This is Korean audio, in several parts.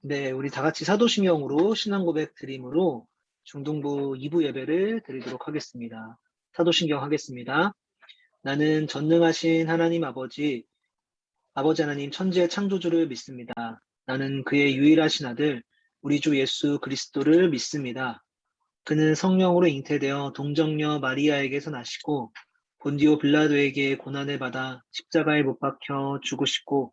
네, 우리 다 같이 사도신경으로 신앙 고백 드림으로 중동부 2부 예배를 드리도록 하겠습니다. 사도신경 하겠습니다. 나는 전능하신 하나님 아버지, 아버지 하나님 천지의 창조주를 믿습니다. 나는 그의 유일하신 아들, 우리 주 예수 그리스도를 믿습니다. 그는 성령으로 잉태되어 동정녀 마리아에게서 나시고 본디오 빌라도에게 고난을 받아 십자가에 못 박혀 죽으시고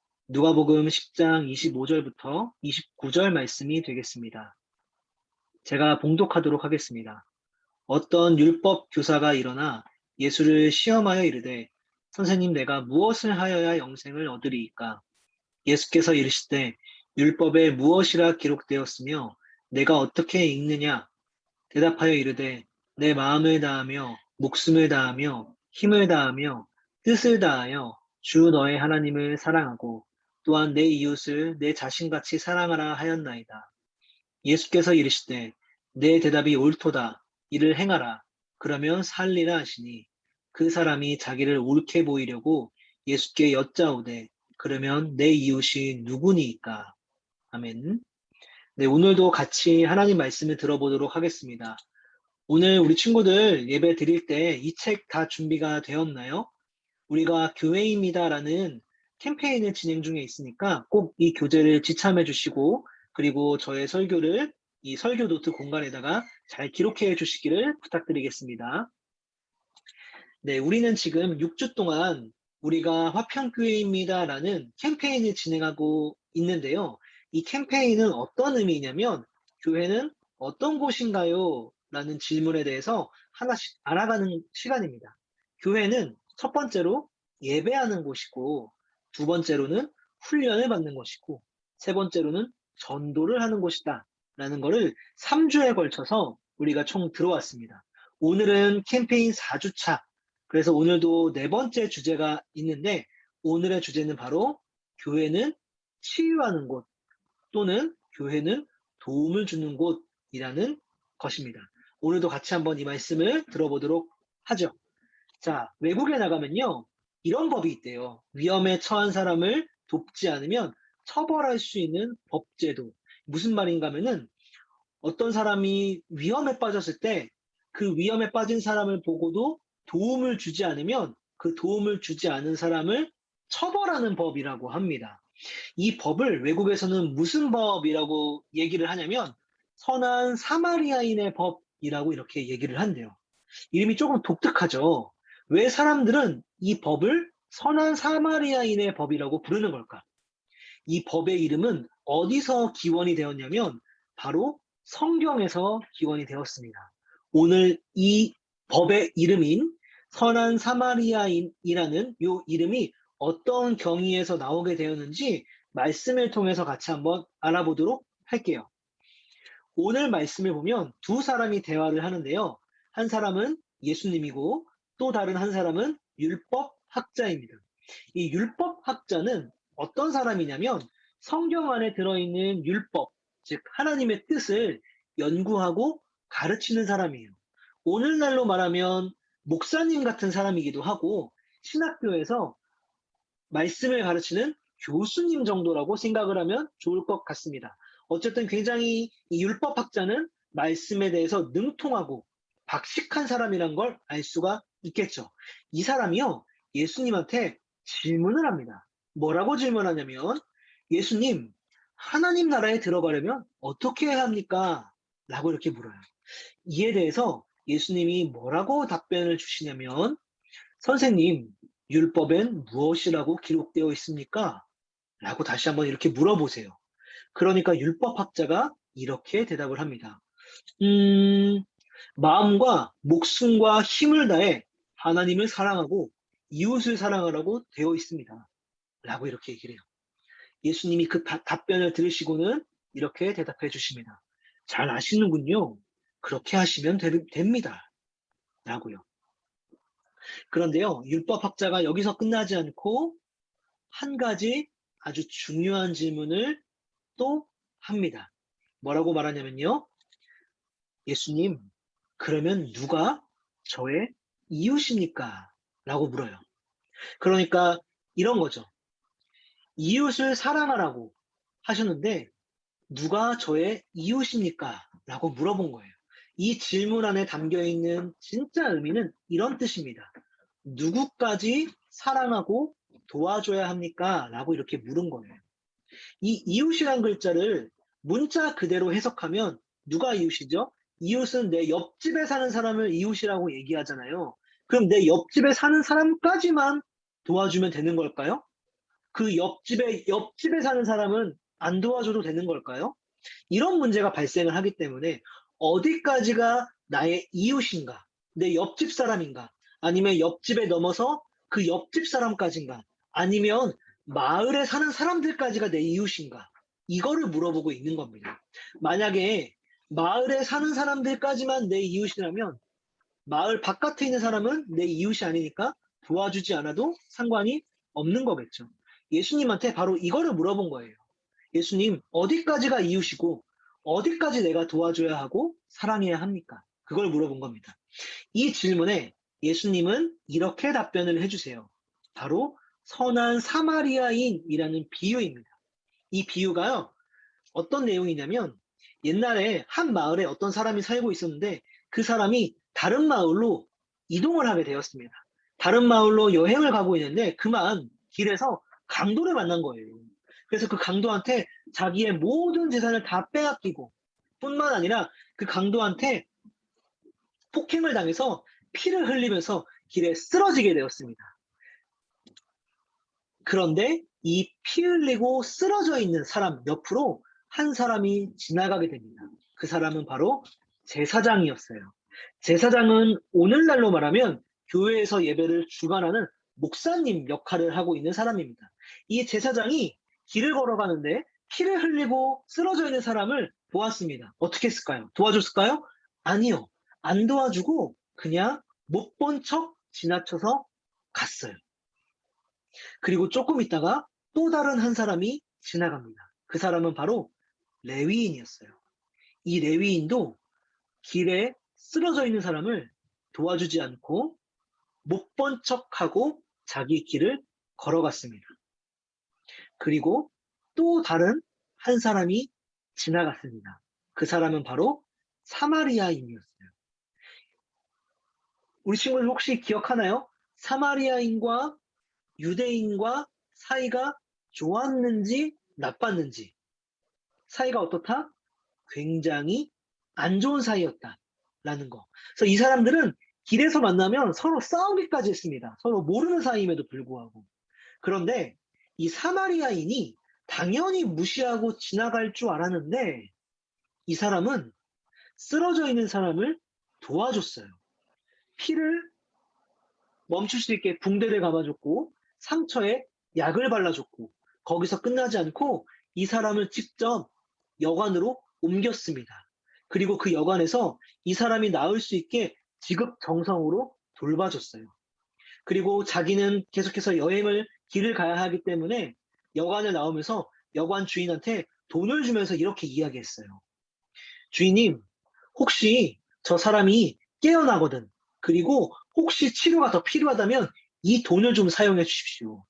누가복음 10장 25절부터 29절 말씀이 되겠습니다. 제가 봉독하도록 하겠습니다. 어떤 율법 교사가 일어나 예수를 시험하여 이르되 선생님 내가 무엇을 하여야 영생을 얻으리이까? 예수께서 이르시되 율법에 무엇이라 기록되었으며 내가 어떻게 읽느냐? 대답하여 이르되 내 마음을 다하며 목숨을 다하며 힘을 다하며 뜻을 다하여 주 너의 하나님을 사랑하고 또한 내 이웃을 내 자신같이 사랑하라 하였나이다. 예수께서 이르시되 내 대답이 옳도다. 이를 행하라. 그러면 살리라 하시니 그 사람이 자기를 옳게 보이려고 예수께 여짜오되 그러면 내 이웃이 누구니까? 아멘. 네, 오늘도 같이 하나님 말씀을 들어보도록 하겠습니다. 오늘 우리 친구들 예배 드릴 때 이 책 다 준비가 되었나요? 우리가 교회입니다라는 캠페인을 진행 중에 있으니까 꼭 이 교재를 지참해 주시고 그리고 저의 설교를 이 설교 노트 공간에다가 잘 기록해 주시기를 부탁드리겠습니다. 네, 우리는 지금 6주 동안 우리가 화평교회입니다라는 캠페인을 진행하고 있는데요. 이 캠페인은 어떤 의미냐면 교회는 어떤 곳인가요? 라는 질문에 대해서 하나씩 알아가는 시간입니다. 교회는 첫 번째로 예배하는 곳이고 두 번째로는 훈련을 받는 것이고 세 번째로는 전도를 하는 곳이다 라는 것을 3주에 걸쳐서 우리가 총 들어왔습니다. 오늘은 캠페인 4주차 그래서 오늘도 네 번째 주제가 있는데 오늘의 주제는 바로 교회는 치유하는 곳 또는 교회는 도움을 주는 곳이라는 것입니다. 오늘도 같이 한번 이 말씀을 들어보도록 하죠. 자, 외국에 나가면요. 이런 법이 있대요. 위험에 처한 사람을 돕지 않으면 처벌할 수 있는 법제도. 무슨 말인가 하면은 어떤 사람이 위험에 빠졌을 때 그 위험에 빠진 사람을 보고도 도움을 주지 않으면 그 도움을 주지 않은 사람을 처벌하는 법이라고 합니다. 이 법을 외국에서는 무슨 법이라고 얘기를 하냐면 선한 사마리아인의 법이라고 이렇게 얘기를 한대요. 이름이 조금 독특하죠. 왜 사람들은 이 법을 선한 사마리아인의 법이라고 부르는 걸까? 이 법의 이름은 어디서 기원이 되었냐면 바로 성경에서 기원이 되었습니다. 오늘 이 법의 이름인 선한 사마리아인이라는 이 이름이 어떤 경위에서 나오게 되었는지 말씀을 통해서 같이 한번 알아보도록 할게요. 오늘 말씀을 보면 두 사람이 대화를 하는데요. 한 사람은 예수님이고 또 다른 한 사람은 율법 학자입니다. 이 율법 학자는 어떤 사람이냐면 성경 안에 들어있는 율법, 즉 하나님의 뜻을 연구하고 가르치는 사람이에요. 오늘날로 말하면 목사님 같은 사람이기도 하고 신학교에서 말씀을 가르치는 교수님 정도라고 생각을 하면 좋을 것 같습니다. 어쨌든 굉장히 이 율법학자는 말씀에 대해서 능통하고 박식한 사람이란 걸 알 수가 있겠죠. 이 사람이요, 예수님한테 질문을 합니다. 뭐라고 질문하냐면, 예수님, 하나님 나라에 들어가려면 어떻게 해야 합니까? 라고 이렇게 물어요. 이에 대해서 예수님이 뭐라고 답변을 주시냐면, 선생님, 율법엔 무엇이라고 기록되어 있습니까? 라고 다시 한번 이렇게 물어보세요. 그러니까 율법학자가 이렇게 대답을 합니다. 음, 마음과 목숨과 힘을 다해 하나님을 사랑하고 이웃을 사랑하라고 되어 있습니다. 라고 이렇게 얘기를 해요. 예수님이 그 다- 답변을 들으시고는 이렇게 대답해 주십니다. 잘 아시는군요. 그렇게 하시면 되- 됩니다. 라고요. 그런데요, 율법학자가 여기서 끝나지 않고 한 가지 아주 중요한 질문을 또 합니다. 뭐라고 말하냐면요. 예수님, 그러면 누가 저의 이웃입니까? 라고 물어요. 그러니까 이런 거죠. 이웃을 사랑하라고 하셨는데 누가 저의 이웃입니까? 라고 물어본 거예요. 이 질문 안에 담겨 있는 진짜 의미는 이런 뜻입니다. 누구까지 사랑하고 도와줘야 합니까? 라고 이렇게 물은 거예요. 이 이웃이란 글자를 문자 그대로 해석하면 누가 이웃이죠? 이웃은 내 옆집에 사는 사람을 이웃이라고 얘기하잖아요. 그럼 내 옆집에 사는 사람까지만 도와주면 되는 걸까요? 그 옆집에, 옆집에 사는 사람은 안 도와줘도 되는 걸까요? 이런 문제가 발생을 하기 때문에 어디까지가 나의 이웃인가? 내 옆집 사람인가? 아니면 옆집에 넘어서 그 옆집 사람까지인가? 아니면 마을에 사는 사람들까지가 내 이웃인가? 이거를 물어보고 있는 겁니다. 만약에 마을에 사는 사람들까지만 내 이웃이라면 마을 바깥에 있는 사람은 내 이웃이 아니니까 도와주지 않아도 상관이 없는 거겠죠. 예수님한테 바로 이거를 물어본 거예요. 예수님, 어디까지가 이웃이고 어디까지 내가 도와줘야 하고 사랑해야 합니까? 그걸 물어본 겁니다. 이 질문에 예수님은 이렇게 답변을 해주세요. 바로 선한 사마리아인이라는 비유입니다. 이 비유가요, 어떤 내용이냐면 옛날에 한 마을에 어떤 사람이 살고 있었는데 그 사람이 다른 마을로 이동을 하게 되었습니다. 다른 마을로 여행을 가고 있는데 그만 길에서 강도를 만난 거예요. 그래서 그 강도한테 자기의 모든 재산을 다 빼앗기고 뿐만 아니라 그 강도한테 폭행을 당해서 피를 흘리면서 길에 쓰러지게 되었습니다. 그런데 이 피 흘리고 쓰러져 있는 사람 옆으로 한 사람이 지나가게 됩니다. 그 사람은 바로 제사장이었어요. 제사장은 오늘날로 말하면 교회에서 예배를 주관하는 목사님 역할을 하고 있는 사람입니다. 이 제사장이 길을 걸어가는데 피를 흘리고 쓰러져 있는 사람을 보았습니다. 어떻게 했을까요? 도와줬을까요? 아니요. 안 도와주고 그냥 못 본 척 지나쳐서 갔어요. 그리고 조금 있다가 또 다른 한 사람이 지나갑니다. 그 사람은 바로 레위인이었어요. 이 레위인도 길에 쓰러져 있는 사람을 도와주지 않고 못 본 척하고 자기 길을 걸어갔습니다. 그리고 또 다른 한 사람이 지나갔습니다. 그 사람은 바로 사마리아인이었어요. 우리 친구들 혹시 기억하나요? 사마리아인과 유대인과 사이가 좋았는지 나빴는지 사이가 어떻다? 굉장히 안 좋은 사이였다 라는 거. 그래서 이 사람들은 길에서 만나면 서로 싸우기까지 했습니다. 서로 모르는 사이임에도 불구하고. 그런데 이 사마리아인이 당연히 무시하고 지나갈 줄 알았는데 이 사람은 쓰러져 있는 사람을 도와줬어요. 피를 멈출 수 있게 붕대를 감아줬고 상처에 약을 발라줬고 거기서 끝나지 않고 이 사람을 직접 여관으로 옮겼습니다. 그리고 그 여관에서 이 사람이 나을 수 있게 지극정성으로 돌봐줬어요. 그리고 자기는 계속해서 여행을 길을 가야 하기 때문에 여관을 나오면서 여관 주인한테 돈을 주면서 이렇게 이야기했어요. 주인님, 혹시 저 사람이 깨어나거든. 그리고 혹시 치료가 더 필요하다면 이 돈을 좀 사용해 주십시오.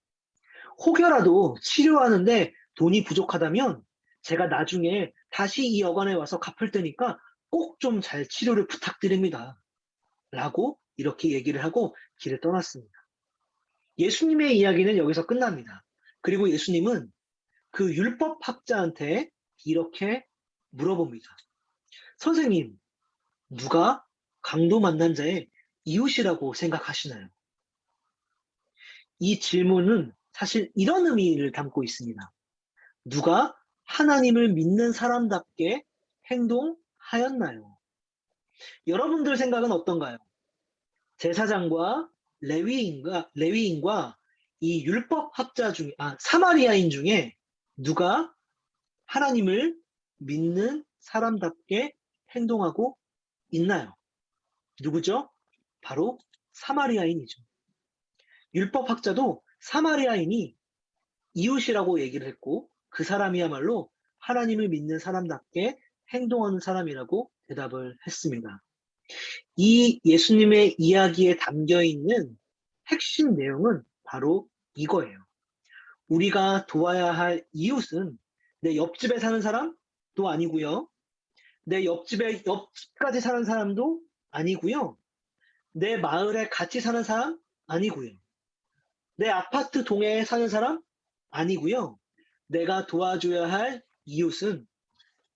혹여라도 치료하는데 돈이 부족하다면 제가 나중에 다시 이 여관에 와서 갚을 테니까 꼭 좀 잘 치료를 부탁드립니다. 라고 이렇게 얘기를 하고 길을 떠났습니다. 예수님의 이야기는 여기서 끝납니다. 그리고 예수님은 그 율법학자한테 이렇게 물어봅니다. 선생님, 누가 강도 만난 자의 이웃이라고 생각하시나요? 이 질문은 사실 이런 의미를 담고 있습니다. 누가 하나님을 믿는 사람답게 행동하였나요? 여러분들 생각은 어떤가요? 제사장과 레위인과 레위인과 이 율법 학자 중에 아 사마리아인 중에 누가 하나님을 믿는 사람답게 행동하고 있나요? 누구죠? 바로 사마리아인이죠. 율법학자도 사마리아인이 이웃이라고 얘기를 했고 그 사람이야말로 하나님을 믿는 사람답게 행동하는 사람이라고 대답을 했습니다. 이 예수님의 이야기에 담겨 있는 핵심 내용은 바로 이거예요. 우리가 도와야 할 이웃은 내 옆집에 사는 사람도 아니고요. 내 옆집에 옆집까지 사는 사람도 아니고요. 내 마을에 같이 사는 사람 아니고요. 내 아파트 동에 사는 사람 아니고요. 내가 도와줘야 할 이웃은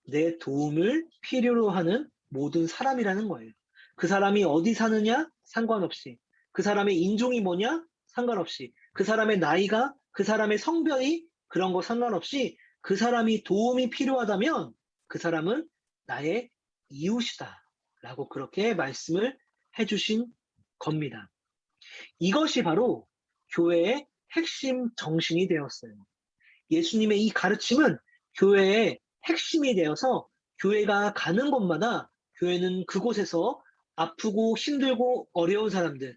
내 도움을 필요로 하는 모든 사람이라는 거예요. 그 사람이 어디 사느냐 상관없이 그 사람의 인종이 뭐냐 상관없이 그 사람의 나이가 그 사람의 성별이 그런 거 상관없이 그 사람이 도움이 필요하다면 그 사람은 나의 이웃이다 라고 그렇게 말씀을 해주신 겁니다. 이것이 바로 교회의 핵심 정신이 되었어요. 예수님의 이 가르침은 교회의 핵심이 되어서 교회가 가는 곳마다 교회는 그곳에서 아프고 힘들고 어려운 사람들을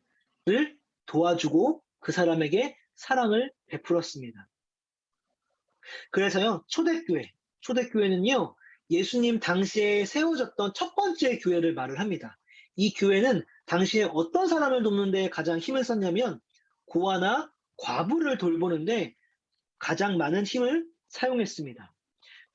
도와주고 그 사람에게 사랑을 베풀었습니다. 그래서요, 초대교회, 초대교회는요, 예수님 당시에 세워졌던 첫 번째 교회를 말을 합니다. 이 교회는 당시에 어떤 사람을 돕는데 가장 힘을 썼냐면 고아나 과부를 돌보는데 가장 많은 힘을 사용했습니다.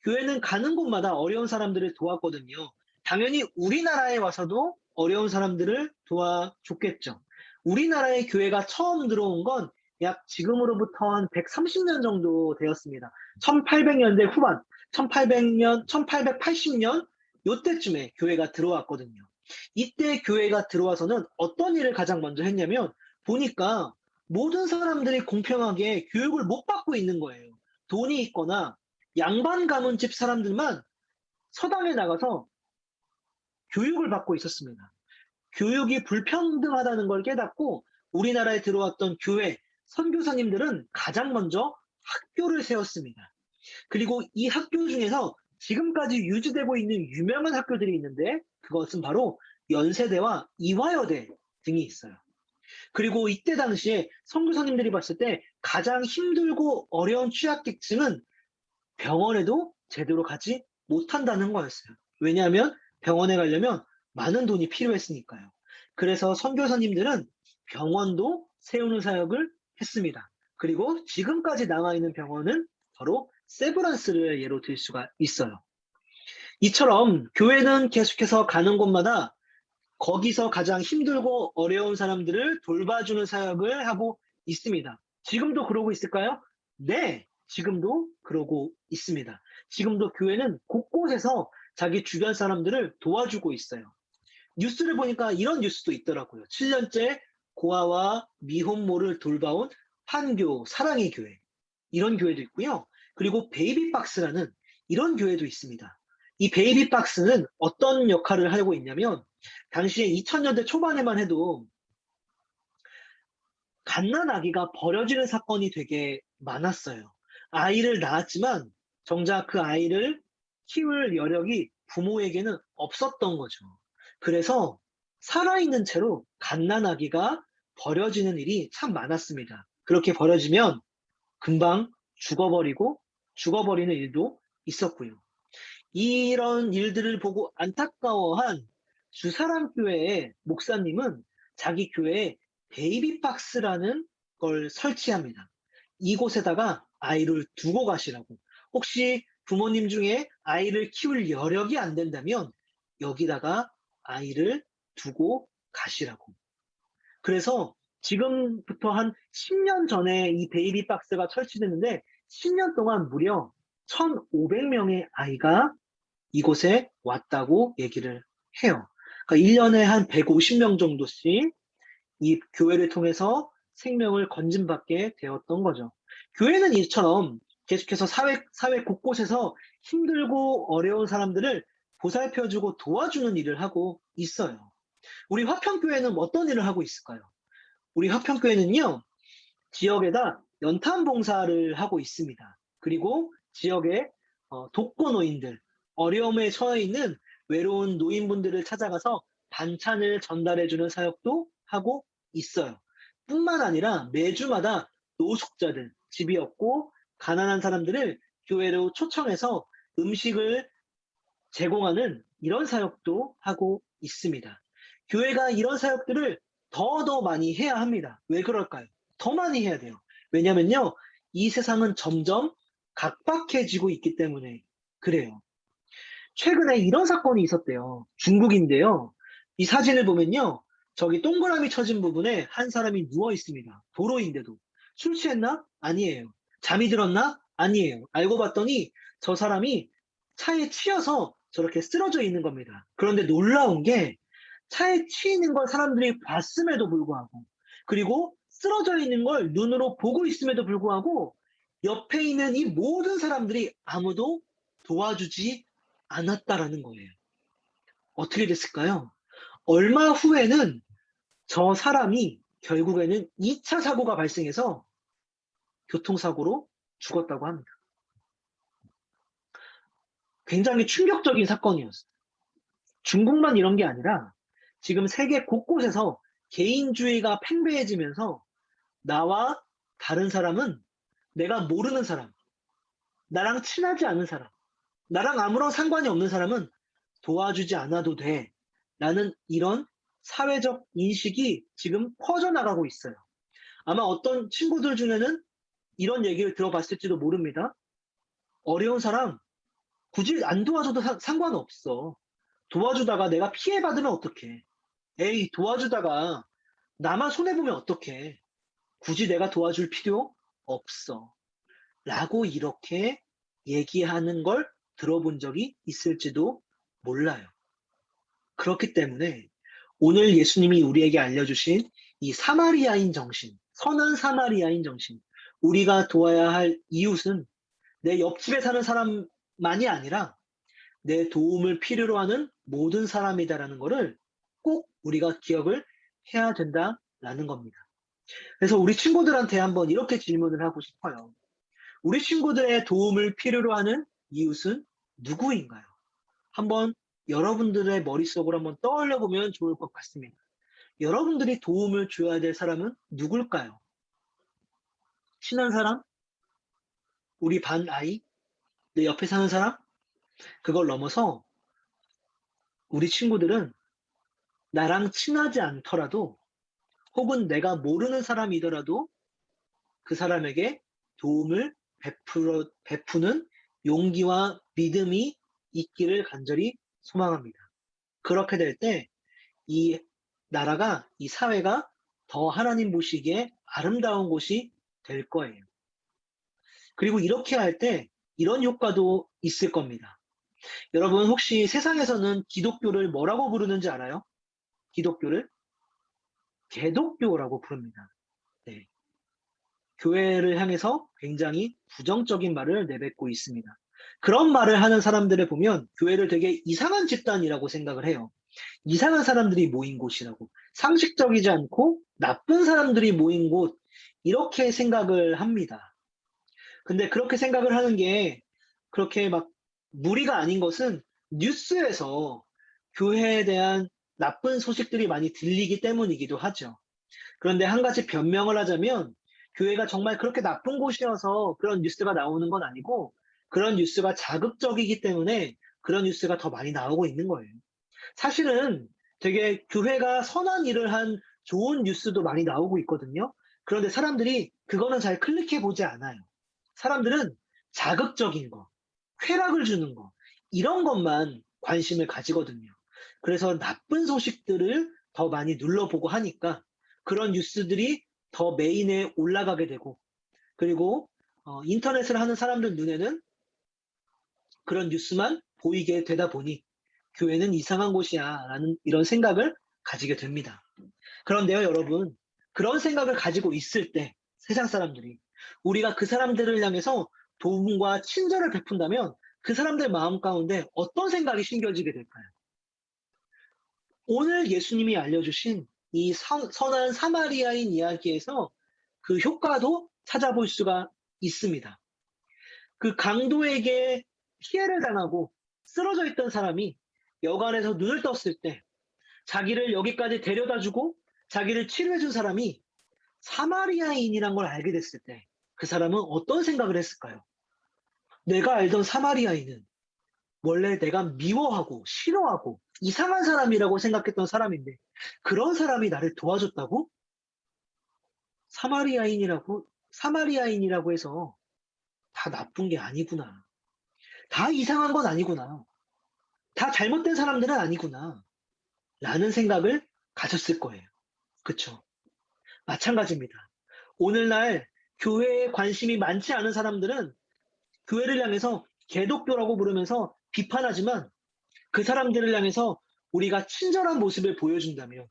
교회는 가는 곳마다 어려운 사람들을 도왔거든요. 당연히 우리나라에 와서도 어려운 사람들을 도와줬겠죠. 우리나라의 교회가 처음 들어온 건 약 지금으로부터 한 130년 정도 되었습니다. 1800년대 후반, 1800년, 1880년 요때쯤에 교회가 들어왔거든요. 이때 교회가 들어와서는 어떤 일을 가장 먼저 했냐면 보니까 모든 사람들이 공평하게 교육을 못 받고 있는 거예요. 돈이 있거나 양반 가문 집 사람들만 서당에 나가서 교육을 받고 있었습니다. 교육이 불평등하다는 걸 깨닫고 우리나라에 들어왔던 교회, 선교사님들은 가장 먼저 학교를 세웠습니다. 그리고 이 학교 중에서 지금까지 유지되고 있는 유명한 학교들이 있는데 그것은 바로 연세대와 이화여대 등이 있어요. 그리고 이때 당시에 선교사님들이 봤을 때 가장 힘들고 어려운 취약계층은 병원에도 제대로 가지 못한다는 거였어요. 왜냐하면 병원에 가려면 많은 돈이 필요했으니까요. 그래서 선교사님들은 병원도 세우는 사역을 했습니다. 그리고 지금까지 남아있는 병원은 바로 세브란스를 예로 들 수가 있어요. 이처럼 교회는 계속해서 가는 곳마다 거기서 가장 힘들고 어려운 사람들을 돌봐주는 사역을 하고 있습니다. 지금도 그러고 있을까요? 네, 지금도 그러고 있습니다. 지금도 교회는 곳곳에서 자기 주변 사람들을 도와주고 있어요. 뉴스를 보니까 이런 뉴스도 있더라고요. 7년째 고아와 미혼모를 돌봐온 판교 사랑의 교회 이런 교회도 있고요. 그리고 베이비박스라는 이런 교회도 있습니다. 이 베이비박스는 어떤 역할을 하고 있냐면 당시에 2000년대 초반에만 해도 갓난 아기가 버려지는 사건이 되게 많았어요. 아이를 낳았지만 정작 그 아이를 키울 여력이 부모에게는 없었던 거죠. 그래서 살아있는 채로 갓난아기가 버려지는 일이 참 많았습니다. 그렇게 버려지면 금방 죽어버리고 죽어버리는 일도 있었고요. 이런 일들을 보고 안타까워한 주사람 교회의 목사님은 자기 교회에 베이비박스라는 걸 설치합니다. 이곳에다가 아이를 두고 가시라고. 혹시 부모님 중에 아이를 키울 여력이 안 된다면 여기다가 아이를 두고 가시라고. 그래서 지금부터 한 10년 전에 이 베이비 박스가 설치됐는데 10년 동안 무려 1,500명의 아이가 이곳에 왔다고 얘기를 해요. 그러니까 1년에 한 150명 정도씩 이 교회를 통해서 생명을 건진받게 되었던 거죠. 교회는 이처럼 계속해서 사회, 사회 곳곳에서 힘들고 어려운 사람들을 보살펴주고 도와주는 일을 하고 있어요. 우리 화평교회는 어떤 일을 하고 있을까요? 우리 화평교회는요, 지역에다 연탄 봉사를 하고 있습니다. 그리고 지역의 어, 독거노인들, 어려움에 처해 있는 외로운 노인분들을 찾아가서 반찬을 전달해주는 사역도 하고 있어요. 뿐만 아니라 매주마다 노숙자들, 집이 없고 가난한 사람들을 교회로 초청해서 음식을 제공하는 이런 사역도 하고 있습니다. 교회가 이런 사역들을 더 더 많이 해야 합니다. 왜 그럴까요? 더 많이 해야 돼요. 왜냐면요, 이 세상은 점점 각박해지고 있기 때문에 그래요. 최근에 이런 사건이 있었대요. 중국인데요. 이 사진을 보면요. 저기 동그라미 쳐진 부분에 한 사람이 누워 있습니다. 도로인데도. 술 취했나? 아니에요. 잠이 들었나? 아니에요. 알고 봤더니 저 사람이 차에 치여서 저렇게 쓰러져 있는 겁니다. 그런데 놀라운 게 차에 치이는 걸 사람들이 봤음에도 불구하고 그리고 쓰러져 있는 걸 눈으로 보고 있음에도 불구하고 옆에 있는 이 모든 사람들이 아무도 도와주지 않았다라는 거예요. 어떻게 됐을까요? 얼마 후에는 저 사람이 결국에는 2차 사고가 발생해서 교통사고로 죽었다고 합니다. 굉장히 충격적인 사건이었어요. 중국만 이런 게 아니라 지금 세계 곳곳에서 개인주의가 팽배해지면서 나와 다른 사람은 내가 모르는 사람, 나랑 친하지 않은 사람, 나랑 아무런 상관이 없는 사람은 도와주지 않아도 돼. 라는 이런 사회적 인식이 지금 퍼져나가고 있어요. 아마 어떤 친구들 중에는 이런 얘기를 들어봤을지도 모릅니다. 어려운 사람 굳이 안 도와줘도 사- 상관없어. 도와주다가 내가 피해받으면 어떡해. 에이, 도와주다가 나만 손해보면 어떡해. 굳이 내가 도와줄 필요 없어. 라고 이렇게 얘기하는 걸 들어본 적이 있을지도 몰라요. 그렇기 때문에 오늘 예수님이 우리에게 알려주신 이 사마리아인 정신, 선한 사마리아인 정신, 우리가 도와야 할 이웃은 내 옆집에 사는 사람만이 아니라 내 도움을 필요로 하는 모든 사람이다라는 것을 꼭 우리가 기억을 해야 된다라는 겁니다. 그래서 우리 친구들한테 한번 이렇게 질문을 하고 싶어요. 우리 친구들의 도움을 필요로 하는 이웃은 누구인가요? 한번 여러분들의 머릿속으로 한번 떠올려 보면 좋을 것 같습니다. 여러분들이 도움을 줘야 될 사람은 누굴까요? 친한 사람? 우리 반 아이? 내 옆에 사는 사람? 그걸 넘어서 우리 친구들은 나랑 친하지 않더라도 혹은 내가 모르는 사람이더라도 그 사람에게 도움을 베풀어, 베푸는 용기와 믿음이 있기를 간절히 소망합니다. 그렇게 될 때 이 나라가, 이 사회가 더 하나님 보시기에 아름다운 곳이 될 거예요. 그리고 이렇게 할 때 이런 효과도 있을 겁니다. 여러분 혹시 세상에서는 기독교를 뭐라고 부르는지 알아요? 기독교를 개독교라고 부릅니다. 네. 교회를 향해서 굉장히 부정적인 말을 내뱉고 있습니다. 그런 말을 하는 사람들을 보면 교회를 되게 이상한 집단이라고 생각을 해요. 이상한 사람들이 모인 곳이라고. 상식적이지 않고 나쁜 사람들이 모인 곳, 이렇게 생각을 합니다. 근데 그렇게 생각을 하는 게 그렇게 막 무리가 아닌 것은 뉴스에서 교회에 대한 나쁜 소식들이 많이 들리기 때문이기도 하죠. 그런데 한 가지 변명을 하자면 교회가 정말 그렇게 나쁜 곳이어서 그런 뉴스가 나오는 건 아니고 그런 뉴스가 자극적이기 때문에 그런 뉴스가 더 많이 나오고 있는 거예요. 사실은 되게 교회가 선한 일을 한 좋은 뉴스도 많이 나오고 있거든요. 그런데 사람들이 그거는 잘 클릭해 보지 않아요. 사람들은 자극적인 거, 쾌락을 주는 거, 이런 것만 관심을 가지거든요. 그래서 나쁜 소식들을 더 많이 눌러보고 하니까 그런 뉴스들이 더 메인에 올라가게 되고, 그리고 어, 인터넷을 하는 사람들 눈에는 그런 뉴스만 보이게 되다 보니 교회는 이상한 곳이야 라는 이런 생각을 가지게 됩니다. 그런데요, 여러분, 그런 생각을 가지고 있을 때 세상 사람들이 우리가 그 사람들을 향해서 도움과 친절을 베푼다면 그 사람들 마음 가운데 어떤 생각이 심겨지게 될까요? 오늘 예수님이 알려주신 이 선, 선한 사마리아인 이야기에서 그 효과도 찾아볼 수가 있습니다. 그 강도에게 피해를 당하고 쓰러져 있던 사람이 여관에서 눈을 떴을 때 자기를 여기까지 데려다 주고 자기를 치료해 준 사람이 사마리아인이란 걸 알게 됐을 때 그 사람은 어떤 생각을 했을까요? 내가 알던 사마리아인은 원래 내가 미워하고 싫어하고 이상한 사람이라고 생각했던 사람인데 그런 사람이 나를 도와줬다고? 사마리아인이라고 사마리아인이라고 해서 다 나쁜 게 아니구나. 다 이상한 건 아니구나. 다 잘못된 사람들은 아니구나. 라는 생각을 가졌을 거예요. 그쵸? 마찬가지입니다. 오늘날 교회에 관심이 많지 않은 사람들은 교회를 향해서 개독교라고 부르면서 비판하지만 그 사람들을 향해서 우리가 친절한 모습을 보여준다면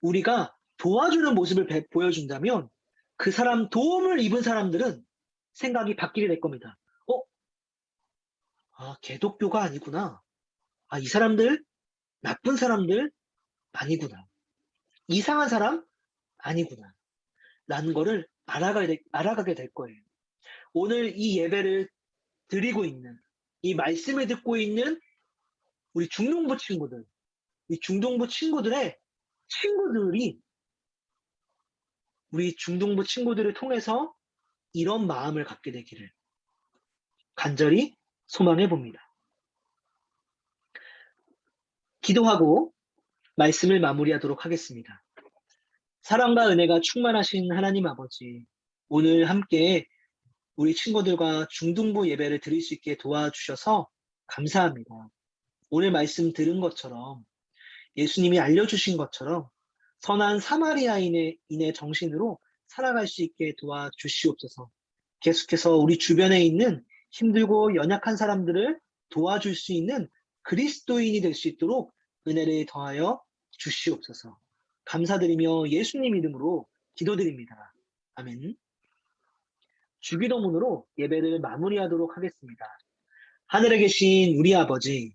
우리가 도와주는 모습을 배- 보여준다면 그 사람 도움을 입은 사람들은 생각이 바뀌게 될 겁니다. 어? 아, 개독교가 아니구나. 아, 이 사람들 나쁜 사람들 아니구나. 이상한 사람 아니구나. 라는 거를 알아가게, 될- 알아가게 될 거예요. 오늘 이 예배를 드리고 있는, 이 말씀을 듣고 있는 우리 중동부 친구들, 이 중동부 친구들의 친구들이 우리 중동부 친구들을 통해서 이런 마음을 갖게 되기를 간절히 소망해 봅니다. 기도하고 말씀을 마무리하도록 하겠습니다. 사랑과 은혜가 충만하신 하나님 아버지, 오늘 함께 우리 친구들과 중등부 예배를 드릴 수 있게 도와주셔서 감사합니다. 오늘 말씀 들은 것처럼 예수님이 알려주신 것처럼 선한 사마리아인의 인의 정신으로 살아갈 수 있게 도와주시옵소서. 계속해서 우리 주변에 있는 힘들고 연약한 사람들을 도와줄 수 있는 그리스도인이 될 수 있도록 은혜를 더하여 주시옵소서. 감사드리며 예수님 이름으로 기도드립니다. 아멘. 주기도문으로 예배를 마무리하도록 하겠습니다. 하늘에 계신 우리 아버지,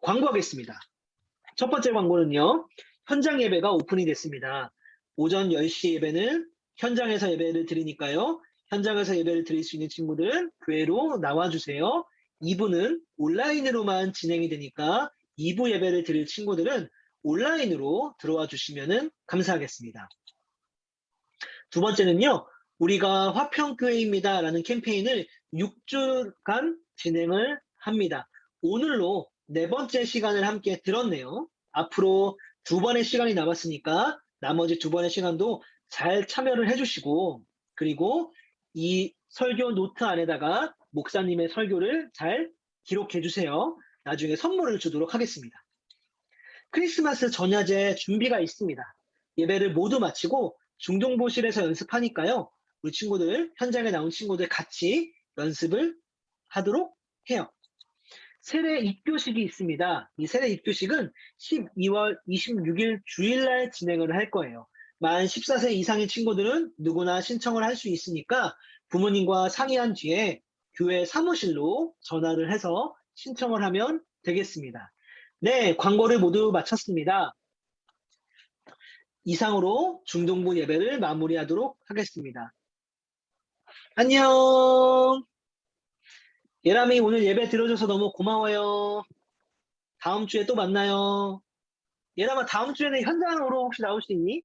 광고하겠습니다. 첫 번째 광고는요. 현장 예배가 오픈이 됐습니다. 오전 10시 예배는 현장에서 예배를 드리니까요. 현장에서 예배를 드릴 수 있는 친구들은 교회로 나와주세요. 2부는 온라인으로만 진행이 되니까 2부 예배를 드릴 친구들은 온라인으로 들어와 주시면 감사하겠습니다. 두 번째는요. 우리가 화평교회입니다. 라는 캠페인을 6주간 진행을 합니다. 오늘로 네 번째 시간을 함께 들었네요. 앞으로 두 번의 시간이 남았으니까 나머지 두 번의 시간도 잘 참여를 해주시고 그리고 이 설교 노트 안에다가 목사님의 설교를 잘 기록해 주세요. 나중에 선물을 주도록 하겠습니다. 크리스마스 전야제 준비가 있습니다. 예배를 모두 마치고 중동보실에서 연습하니까요. 우리 친구들, 현장에 나온 친구들 같이 연습을 하도록 해요. 세례 입교식이 있습니다. 이 세례 입교식은 12월 26일 주일날 진행을 할 거예요. 만 14세 이상의 친구들은 누구나 신청을 할 수 있으니까 부모님과 상의한 뒤에 교회 사무실로 전화를 해서 신청을 하면 되겠습니다. 네, 광고를 모두 마쳤습니다. 이상으로 중동부 예배를 마무리하도록 하겠습니다. 안녕! 예람이 오늘 예배 들어줘서 너무 고마워요. 다음 주에 또 만나요. 예람아, 다음 주에는 현장으로 혹시 나올 수 있니?